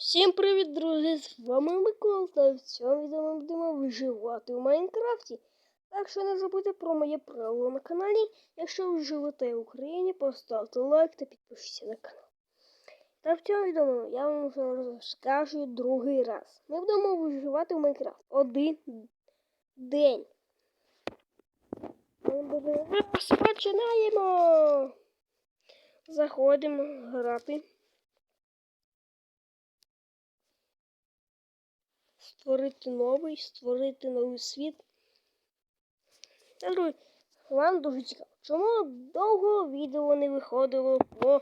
Всім привіт, друзі! З вами Микола. Та в цьому відео ми будемо виживати у Майнкрафті. Так що не забудьте про моє правило на каналі. Якщо ви живете в Україні, поставте лайк та підпишіться на канал. Та в цьому відео я вам розкажу другий раз. Ми будемо виживати в Майнкрафт один день. Розпочинаємо! Заходимо грати. Створити новий, створити новий світ. Та, друзі, вам дуже цікаво, чому довго відео не виходило по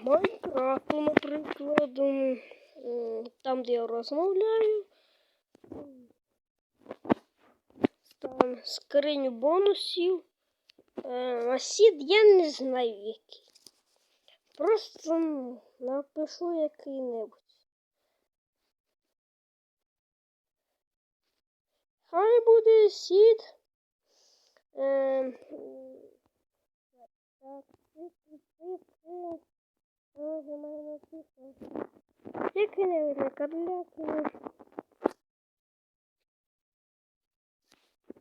Майнкрафту, наприклад, там, де я розмовляю. Там скриню бонусів. Е, А сід я не знаю який. Просто напишу який-небудь. Хай буде мене написано. Тільки не видно кадляки.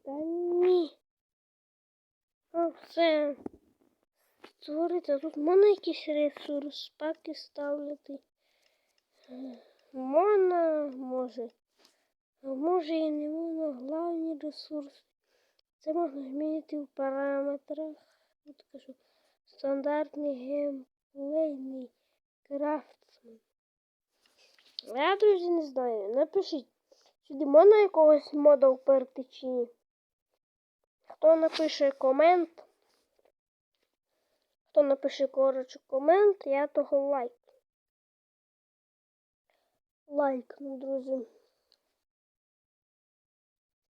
Та ні. О, все. Створити. Тут можна якісь ресурс паки ставити. Можна, може. А може і не можна главні ресурси. Це можна змінити в параметрах. От кажу, стандартний геймплейний крафтсмен. Я, друзі, не знаю. Напишіть, сюди можна якогось мода вперти чи ні. Хто напише комент, хто напише коротше комент, я того лайк. Лайк, ну, друзі.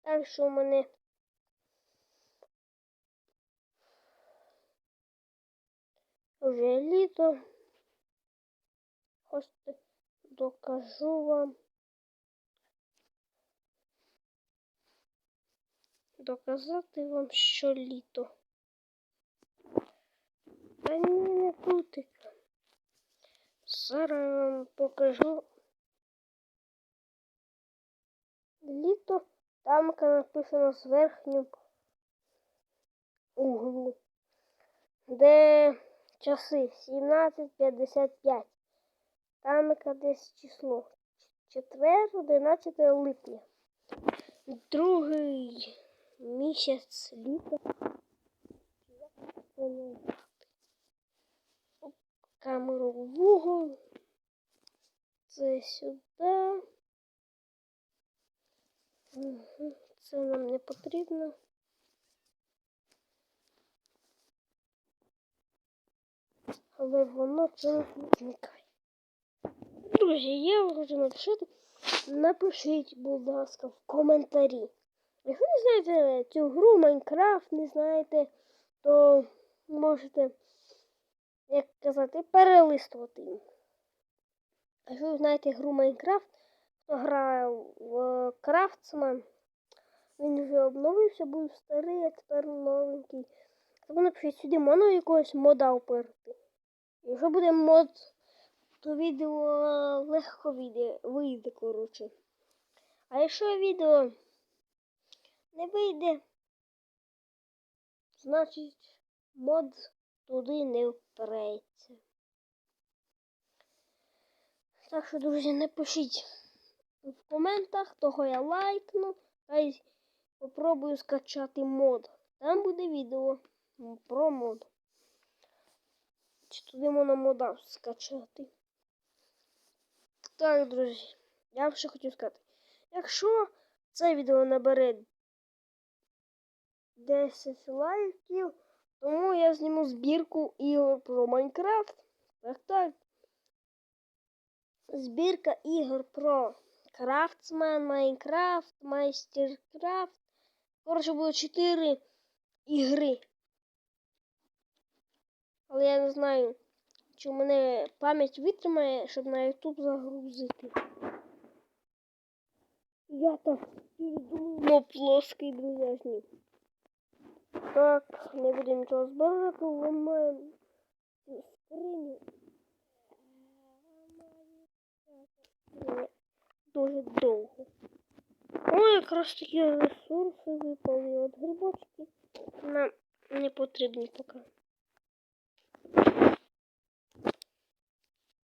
Так що у мене вже літо. Хочете докажу вам. Доказати вам, що літо. Та ні, не тут. Зараз вам покажу літо. Там написано з верхнім углу, де часи 17.55. Там десь число. Четвер, 11 липня. Другий місяць літа. Камеру в угол. Це сюди. Це нам не потрібно. Але воно не зникає. Друзі, я хочу написати. Напишіть, будь ласка, в коментарі. Якщо не знаєте цю гру Майнкрафт, не знаєте, то можете, як казати, перелистувати. А якщо ви знаєте гру Майнкрафт, хто грає в Крафтсман, він вже обновився, був старий, а тепер новенький. Тому напишіть сюди можна якогось мода вперти. Якщо буде мод, то відео легко вийде, вийде, коротше. А якщо відео не вийде, значить мод туди не впреться. Так що, друзі, напишіть в коментах, того я лайкну, та й попробую скачати мод. Там буде відео про мод. Чи туди можна мода скачати? Так, друзі, я ще хотів сказати. Якщо це відео набере 10 лайків, тому я зніму збірку ігор про Майнкрафт. Так, так. Збірка ігор про Крафтсмен, Майнкрафт, Майстеркрафт. Коротше, було 4 ігри. Але я не знаю, чи в мене пам'ять витримає, щоб на YouTube загрузити. Я так передумав плоский, друзі. Так, не будемо нічого збирати, ламаємо скриню. Дуже довго. О, якраз такі ресурси випали. От грибочки нам не потрібні поки.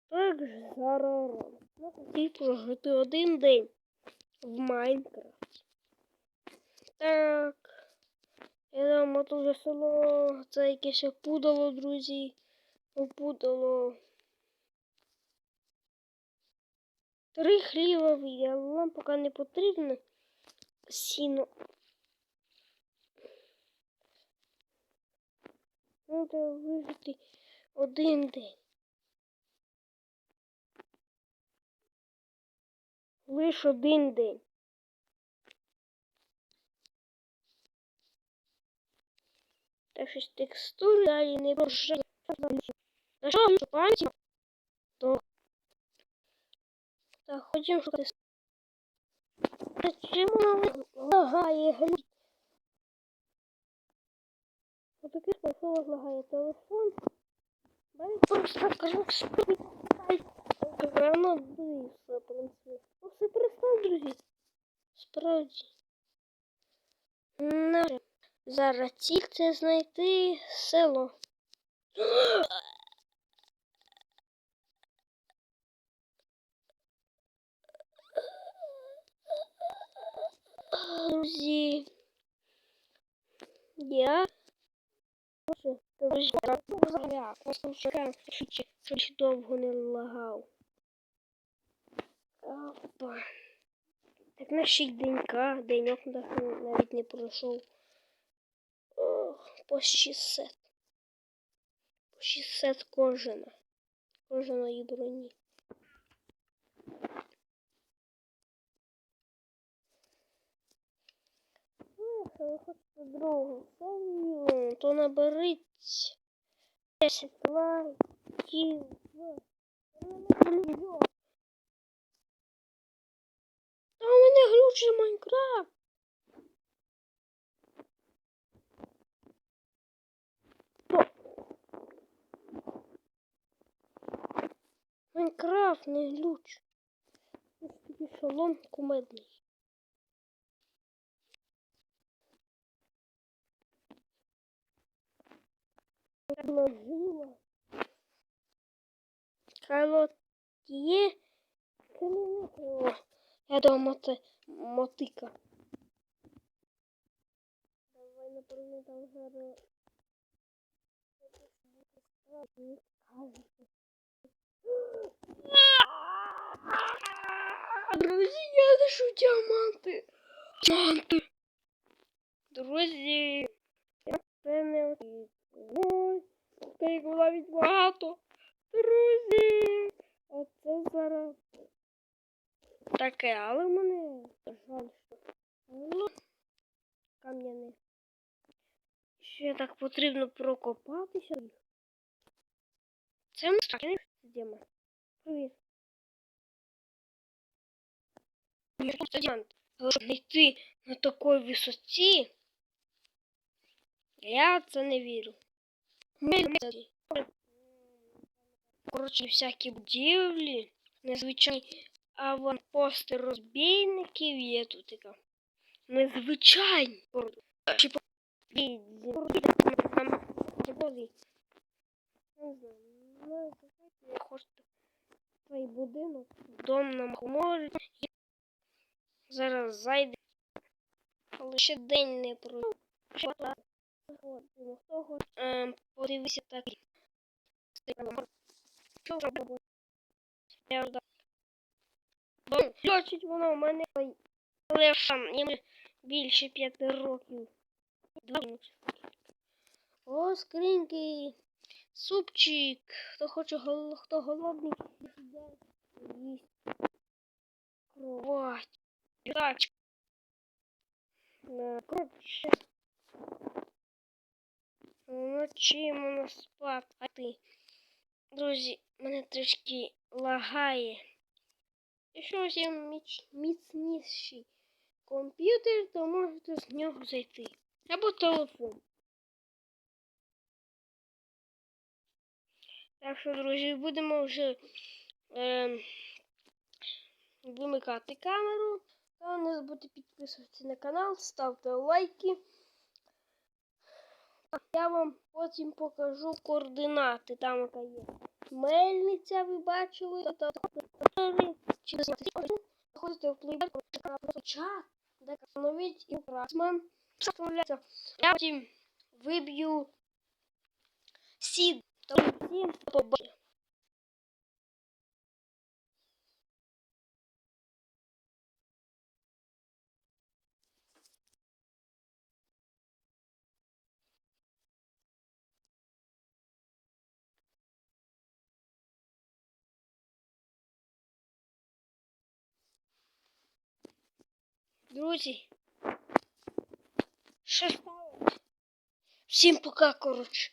Так ж зараз я хотів прожити один день в Майнкрафті. Так. Йдемо дуже село. Це якесь опудало, друзі. Опудало. Три вийде, але нам поки не потрібно сіно. Треба вижити один день. Лиш один день. Так щось текстури далі не проживає. На що пам'яті? То. Так, ходімо шукати. Та Чому лагає глюк? Отакий способ лагає телефон. Дай просто скажу, що Рано дивився, в принципі. Ну, все перестав, друзі. Справді. Зараз ціль це знайти село. Друзі. Я Друзі, я щоб довго не лагав. Опа. Так наші денька, деньок навіть не пройшов. Ох, по 600. По 600 кожена. Кожаної броні. Ех, ви хочете другу серію, то наберіть 10 лайків. Та у мене глючить Майнкрафт. Майнкрафт не глюч. Такий шалом кумедний. Положила. Кайло є. Кам'яне Я думаю, це мотика. Давай, напевно, там зараз. Друзі, я знайшов діаманти. Діаманти. Друзі. Це не та їх навіть багато. Друзі. Оце зараз таке, але в мене жаль, що кам'яне. Ще так потрібно прокопатися. Це ми страшно діамант. Привіт. Але щоб не йти на такій висоті, я це не вірю. Ми Коротше, всякі будівлі, незвичайні аванпости розбійників є тут така. Незвичайні. Чи Не знаю. Я хочу твій будинок, дом нам може. Зараз зайде. Але ще день не пройшов. Хто хоче ем, подивися так. Що робити? Я ждав. Льочить воно в мене. Сам йому більше п'яти років. О, скриньки. Супчик. Хто хоче гол... хто голодний, їсть. Кровать. Так. Коротше. Вночі можна спати. Друзі, мене трішки лагає. Якщо у вас є міцніший комп'ютер, то можете з нього зайти. Або телефон. Так що, друзі, будемо вже е, вимикати камеру. Та не забудьте підписуватися на канал, ставте лайки. Я вам потім покажу координати. Там яка є мельниця, ви бачили. Та заходите в плейбек, чат, де встановіть і красман. Я потім виб'ю сід. то всім побачення. Друзі. Що сталося? Всім пока, коротше.